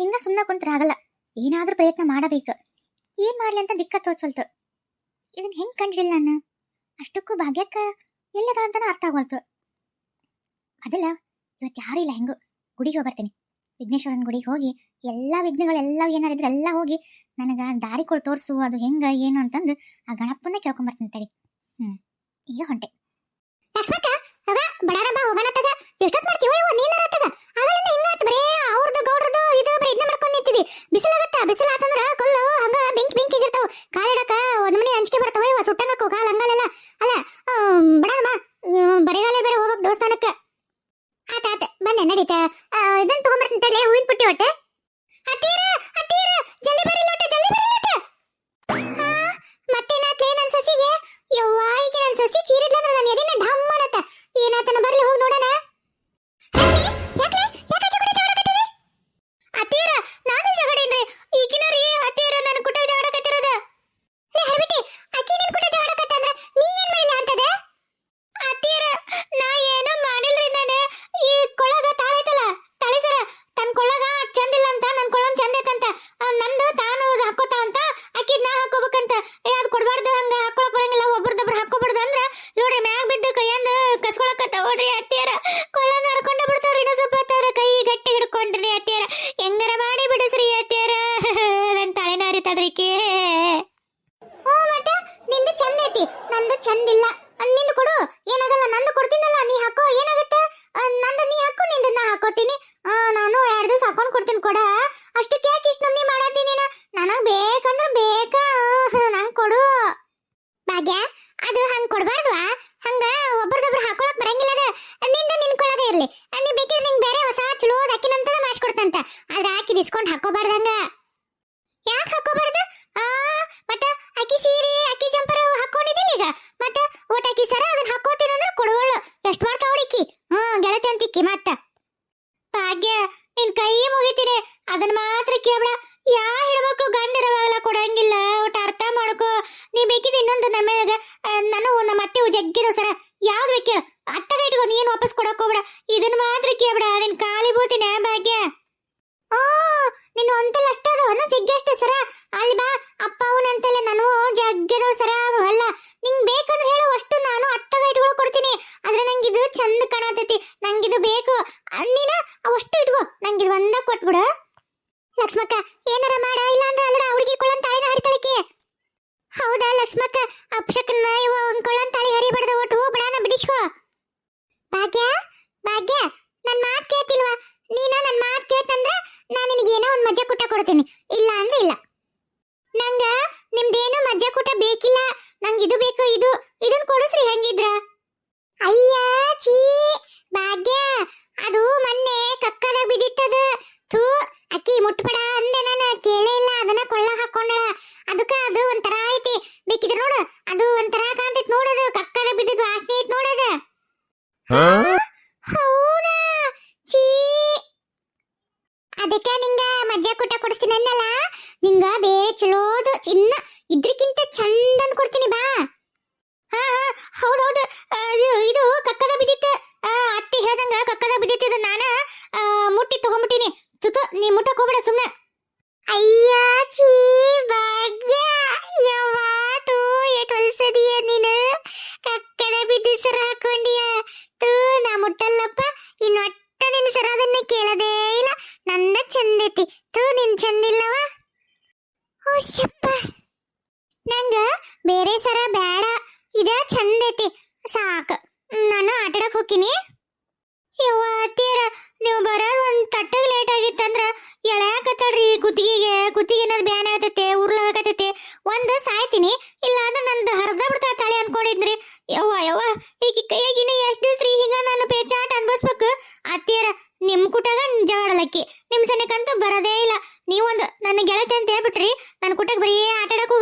ಹಿಂಗ ಸುಮ್ಮನೆ ಕುಂತ್ರ ಆಗಲ್ಲ. ಏನಾದ್ರೂ ಪ್ರಯತ್ನ ಮಾಡಬೇಕು. ಏನ್ ಮಾಡ್ಲಿ ಅಂತ ದಿಕ್ಕ ತೋಚಲ್ತು ಇದನ್ನ ಹೆಂಗ್ ಕಂಡ್ರಿಲ್ಲ ನಾನು? ಅಷ್ಟಕ್ಕೂ ಭಾಗ್ಯಕ್ಕ ಎಲ್ಲದ ಅಂತಾನೆ ಅರ್ಥ ಆಗೋಲ್ತು ಅದಲ್ಲ ಇವತ್ತು ಯಾರು ಇಲ್ಲ ಹೆಂಗು. ಗುಡಿಗೆ ಹೋಗಿ ವಿಘ್ನೇಶ್ವರನ್ ಗುಡಿಗೆ ಹೋಗಿ ಎಲ್ಲ ವಿಘ್ನಗಳೆಲ್ಲ ಏನಾರಿದ್ರೆ ಎಲ್ಲ ಹೋಗಿ ನನಗ ದಾರಿ ಕೊಡು ತೋರ್ಸು, ಅದು ಹೆಂಗ, ಏನು ಅಂತಂದು ಆ ಗಣಪನ್ನ ಕೇಳ್ಕೊಂಬರ್ತೀನಿ ತಡಿ. ಹ್ಮ್, ಈಗ ಹೊಂಟೆ. ಬಡಾರ ಹೋಗೋಣ ಎಷ್ಟೊತ್ತು ಇವ ಸುಟ್ಟಂಗಕ್ಕೂ ಕಾಲ್ ಹಂಗಲೆಲ್ಲ ಅಲ್ಲ ಬಡಾರ ಬಾ ಬರಿಗಾಲೆ ಬೇರೆ ಹೋಗ್ಬೇಕು ದೇವಸ್ಥಾನಕ್ಕೆ ಆತ ಆತ ಬಂದೆ ನಡೀತ ಇದನ್ನ ತಗೊಂಡ್ಬರ್ತೀನಿ ತಲೆ ಹೂವಿನ ಪುಟ್ಟಿ ಒಟ್ಟೆ ಹತ್ತೀರ ಹತ್ತೀರ ಜಲ್ದಿ ಬರ್ರಿ ಲೋಟ ಜಲ್ದಿ ಬರ್ರಿ ಲೋಟ ಹಾ ಮತ್ತೇನಾತ್ಲೇ ನನ್ ಸೊಸಿಗೆ ಯವ್ವ ಈಗ ನನ್ ಸೊಸಿ ಚೀರಿದ್ಲಂದ್ರ ನನ್ನ ಎದಿನ ಢಮ್ ಮಾಡತ್ತ ಏನಾತನ ಬರ್ಲಿ ಹೋಗಿ ನೋಡೋಣ ಅತ್ತೀರ ನಾನು ಜಗಡೇನ್ರಿ ಈಗಿನರಿ ಅತ್ತೀರ ನನ್ನ ಕುಟ ಜಗಡಕತ್ತಿರೋದ ಲೇ ಹರಬಿಟಿ ಅಕ್ಕಿ ನಿನ್ ಕುಟ ಜಗಡಕತ್ತಂದ್ರ ನೀ ಏನ್ ಮಾಡಿಲ್ಲ ಅಂತದ ಅತ್ತೀರ ನಾ ಏನೋ ಮಾಡಿಲ್ರಿ ನಾನು ಈ ಕೊಳಗ ತಾಳೈತಲ್ಲ ತಾಳಿ ಸರ ತನ್ನ ಕೊಳಗ ಚಂದಿಲ್ಲ ಅಂತ ನನ್ನ ಕೊಳನ್ ಚಂದ ಐತಂತ ಆ, ನಂದು ತಾನು ಹಾಕೋತಾಳ ಅಂತ ಅಕ್ಕಿ ನಾ ಹಾಕೋಬೇಕಂತ ಏ ಅದು ಕೊಡಬಾರ್ದು ಹಂಗ ಹಾಕೊಳಕ್ ಬರಂಗಿಲ್ಲ ಒಬ್ರದೊಬ್ರು ಹಾಕೋಬಾರ್ದು ಅಂದ್ರ ನೋಡ್ರಿ ಮ್ಯಾಗ ಬಿದ್ದು ಕೈಯಂದ ಕಸ್ಕೊಳಕತ್ತ ನೋಡ್ರಿ ಅತ್ತಿಯರ ಕೊಳ್ಳ ನಡ್ಕೊಂಡ ಬಿಡ್ತಾವ್ರಿ ಇನ್ನೂ ಸ್ವಲ್ಪ ಹೊತ್ತಾರ ಕೈ ಗಟ್ಟಿ ಹಿಡ್ಕೊಂಡ್ರಿ ಅತ್ತಿಯರ ಹೆಂಗಾರ ಮಾಡಿ ಬಿಡಿಸ್ರಿ ಅತ್ತಿಯರ ನನ್ ತಲೆನಾರಿ ಓ ಮಟ ನಿಂದು ಚಂದ ಐತಿ. ನಂದು ಚಂದ ಇಲ್ಲ ಅಹ್, ನಿಂದು ಕೊಡು. ಏನಾಗಲ್ಲ ನಂದು ಕೊಡ್ತೀನಲ್ಲ ನೀ ಹಾಕೋ. ಏನಾಗುತ್ತೆ? ನಂದು ನೀ ಹಾಕು ನಿಂದು ನಾ ಹಾಕೋತೀನಿ. ನಾನು ಎರಡು ದಿವಸ ಹಾಕೊಂಡು ಕೊಡ್ತೀನಿ ಕೊಡ. ಅಷ್ಟಕ್ಕೆ ಯಾಕೆ ಇಷ್ಟು ನಮ್ನಿ ಮಾಡತ್ತಿ ನೀನು? ನನಗೆ ಬೇಕಂದ್ರೆ ಬೇಕಾ. ನಂಗೆ ಕೊಡು. ಭಾಗ್ಯ ಅದು ಹಂಗೆ ಕೊಡಬಾರ್ದವಾ? ಹಂಗ ಒಬ್ರದೊಬ್ರು ಹಾಕೊಳಕ್ ಬರಂಗಿಲ್ಲ ನಿಂದು ನಿನ್ಕೊಳ್ಳೋದೇ ಇರ್ಲಿ. ನೀ ಬೇಕಿದ್ರೆ ನಿಂಗೆ ಬೇರೆ ಹೊಸ ಚಲೋ ಅಕ್ಕಿನಂತದ ಮಾಡಿಸ್ಕೊಡ್ತಂತ ಆದ್ರೆ ಹಾಕಿ ಡಿಸ್ಕೌಂಟ್ ಹಾಕೋಬಾರ್ದಂಗ. ಯಾಕೆ ಹಾಕೋಬಾರ್ದು? ಆ, ಮತ್ತ ಅಕ್ಕಿ ಸೀರೆ, ಅಕ್ಕಿ ಜಂಪರ್ ಹಾಕೊಂಡಿದ್ದಿಲ್ಲ ಈಗ. ಮತ್ತ ಓಟ್ ಅಕ್ಕಿ ಸರ ಅದನ್ನ ಹಾಕೋತೀನಿ ಅಂದ್ರೆ ಕೊಡುವಳ ಎಷ್ಟು ಮಾಡ್ತಾ ಮಾಡ್ತಾವಳಿಕ್ಕಿ ಹ್ಮ್, ಗೆಳತಿ ಅಂತಿಕ್ಕಿ, ಮತ್ತ. ಭಾಗ್ಯ, ನಿನ್ ಕೈ ಮುಗಿತೀನಿ. ಅದನ್ನ ಮಾತ್ರ ಕೇಳ್ಬೇಡ. ಯಾ ಹೆಣ್ಮಕ್ಳು ಗಂಡಿರವಾಗಲ್ಲ, ಕೊಡಂಗಿಲ್ಲ. ಊಟ ಅರ್ಥ ಮಾಡ್ಕೋ. ನೀ ಬೇಕಿದ್ರೆ ಇನ್ನೊಂದು ನಮ್ಮ ನಾನು ನಮ್ಮ ಅತ್ತೆ ಜಗ್ಗಿರೋ ಸರ, ಯಾವ್ದು ಬೇಕೇಳು ಅಟ್ಟಗ ಇಟ್ಕೋ ನೀನು ವಾಪಸ್ ಕೊಡಕ್ ಹೋಗ್ಬೇಡ. ಇದನ್ನ ಮಾತ್ರ ಕೇಳ್ಬೇಡ. ನಿನ್ ಕಾಲಿ ಬೂತಿನ, ಭಾಗ್ಯ. ಆ ನಿನ್ನ ಅಂತಲ್ಲ ಅಷ್ಟೇ ಅಷ್ಟ ಸರ. ಅಲ್ಲಿ ಬಾ, ಅಪ್ಪ ಅವನಂತೆಲ್ಲ ನಾನು ಜಗ್ಗಿರೋ ಸರ. ಅಲ್ಲ, ನಿಂಗ್ ಬೇಕಂದ್ರೆ ಹೇಳು, ಅಷ್ಟು ನಾನು ಅತ್ತಗ ಇಟ್ಕೊಳ್ ಕೊಡ್ತೀನಿ. ಆದ್ರೆ ನಂಗೆ ಇದು ಚಂದ ಕಾಣತೈತಿ ಇದು ಬೇಕು. ನೀನ ಅವಷ್ಟು ಇಟ್ಕೋ ನಂಗೆ ಇದು ಒಂದ ಕೊಟ್ಬಿಡು. ಲಕ್ಷ್ಮಕ್ಕ, ಏನಾರ ಮಾಡ ಇಲ್ಲ ಅಂದ್ರೆ ಅಲ್ಲಡ ಹುಡುಗಿ ಕೊಳ್ಳನ್ ತಾಳಿನ ಹರಿತಳಿಕೆ ಹೌದಾ ಲಕ್ಷ್ಮಕ್ಕ ಅಪ್ಶಕನ ಇವ ಒಂದ್ ಕೊಳ್ಳನ್ ತಾಳಿ ಹರಿಬಾರ್ದ, ಒಟ್ಟು ಬಿಡಾನ ಬಿಡಿಸ್ಕೋ. ಭಾಗ್ಯ ಭಾಗ್ಯ ನನ್ ಮಾತ್ ಕೇಳ್ತಿಲ್ವಾ? ನೀನ ನನ್ನ ಮಾತ್ ಕೇಳ್ತಂದ್ರ ನಾನು ನಿನಗೆ ಏನೋ ಒಂದು ಮಜ್ಜಾ ಕೂಟ ಕೊಡ್ತೀನಿ. ಇಲ್ಲ ಅಂದ್ರೆ ಇಲ್ಲ. ನಂಗ ನಿಮ್ದೇನೋ ಮಜ್ಜಾ ಕೂಟ ಬೇಕಿಲ್ಲ. ನಂಗೆ ಇದು ಬೇಕು, ಇದು. ಇದನ್ನ ಕೊಡಿಸ್ರಿ ಹೆಂಗಿದ್ರ? ಅಯ್ಯ ಚೀ ಭಾಗ್ಯ. ಅದು ಮೊನ್ನೆ ಕಕ್ಕದ ಬಿದ್ದಿತ್ತದ. ಥೂ, ಅಕ್ಕಿ ಮುಟ್ಬೇಡ ಅಂದೆ ನಾನು. ಕೇಳೇ ಇಲ್ಲ, ಅದನ್ನ ಕೊಳ್ಳ ಹಾಕೊಂಡಳ. ಅದಕ್ಕ ಅದು ಒಂಥರ ಐತಿ. ಬೇಕಿದ್ರೆ ನೋಡು. ಅದು ಒಂಥರ ಕಾಣ್ತೈತಿ ನೋಡದು. ಕಕ್ಕದ ಬಿದ್ದಿದ್ ವಾಸನೆ ಐತಿ ನೋಡದು ಹೌದಾ ಚೀ ಅದಕ್ಕೆ ನಿಂಗ ಮಜ್ಜಾ ಕೂಟ ಕೊಡಿಸ್ತೀನಿ ಅನ್ನಲ್ಲ ನಿಂಗ ಬೇರೆ ಚಲೋದು ಚಿನ್ನ ಇದ್ರಕ್ಕಿಂತ ಚಂದನ್ ಕೊಡ್ತೀನಿ ಬಾ ಹಾ ಹಾ ಹೌದೌದು ಆ, ಇದು- ಇದು ಕಕ್ಕದ ಬಿದ್ದಿತ್ತು ಆ, ಅತ್ತಿ ಹೇಳ್ದಂಗ ಕಕ್ಕದ ಬಿದ್ದಿತ್ತು ನಾನ ಆ, ಮುಟ್ಟಿ ತಗೊಂಬಿಟ್ಟಿನಿ ತುತು ನೀ ಮುಟ್ಟಕ್ ಹೋಗ್ಬೇಡ ಸುಮ್ಮನೆ ಅಯ್ಯ ಚೀ ಭಾಗ್ಯ ಯಾವಾತು ಹೊಲ್ಸದಿಯ ನೀನು? ಕಕ್ಕದ ಬಿದ್ದು ಸರ ಹಾಕೊಂಡಿಯ? ತೂ, ನಾ ಮುಟ್ಟಲ್ಲಪ್ಪ. ಇನ್ನು ಒಟ್ಟ ನಿನ್ನ ಸರ ಅದನ್ನೇ ಕೇಳದೇ ಇಲ್ಲ. ನಂದ ಚಂದೈತಿ ತೂ, ನಿನ್ ಚಂದಿಲ್ಲವ? ಓಶಪ್ಪ ನಂಗ ಬೇರೆ ಸರ ಬೇಡ. ಇದ ಚಂದೈತಿ ಸಾಕ. ನಾನು ಆಟಾಡಕ್ ಹೋಗ್ತೀನಿ. ಯವ್ವ, ಅತ್ತಿಯರ, ನೀವು ಬರೋದು ಒಂದ್ ತಟ್ಟಗ್ ಲೇಟ್ ಆಗಿತ್ತಂದ್ರ ಎಳ್ಯಾಕತ್ತಳ್ರಿ. ಕುತ್ತಿಗೆಗೆ ಕುತ್ತಿಗೆ ಏನಾದ್ರು ಬ್ಯಾನ್ ಆಗತೈತೆ ಉರ್ಲಾಗತೈತೆ ಒಂದು ಸಾಯ್ತೀನಿ. ಇಲ್ಲ ಮಾಡಿದ್ರಿ ಯವ್ವ ಯವ್ವ ಈಗ ಕೈಯಾಗಿನ ಎಷ್ಟು ದಿವಸ ರೀ ಹಿಂಗ ನಾನು ಪೇಚಾಟ್ ಅನ್ಭವಿಸ್ಬೇಕು? ಅತ್ತಿಯರ, ನಿಮ್ ಕುಟಾಗ ಜವಾಡಲಕ್ಕಿ. ನಿಮ್ ಸಣ್ಣಕ್ಕಂತೂ ಬರೋದೇ ಇಲ್ಲ. ನೀವೊಂದು ನನ್ನ ಗೆಳತಿ ಅಂತ ಹೇಳ್ಬಿಟ್ರಿ. ನನ್ನ ಕುಟಕ್ ಬರೀ ಆಟಾಡಕ್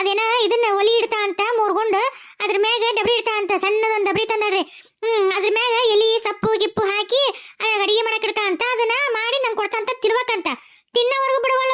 ಅದೇನ ಇದನ್ನ ಒಲಿ ಇಡ್ತಾ ಅಂತ ಮೂರ್ಗೊಂಡು ಅದ್ರ ಮ್ಯಾಗ ಡಬ್ರಿ ಇಡ್ತಾ ಅಂತ ಸಣ್ಣದೊಂದು ಡಬ್ರಿ ತಂದ್ರಿ ಹ್ಮ್, ಅದ್ರ ಮ್ಯಾಗ ಎಲಿ, ಸೊಪ್ಪು, ಗಿಪ್ಪು ಹಾಕಿ ಅಡಿಗೆ ಮಾಡಕ್ ಇಡ್ತಾ ಅಂತ ಅದನ್ನ ಮಾಡಿ ನಂಗೆ ಕೊಡ್ತಾ ಅಂತ ತಿನ್ಬೇಕಂತ. ತಿನ್ನೋವರೆಗೂ ಬಿಡುವಲ್ಲ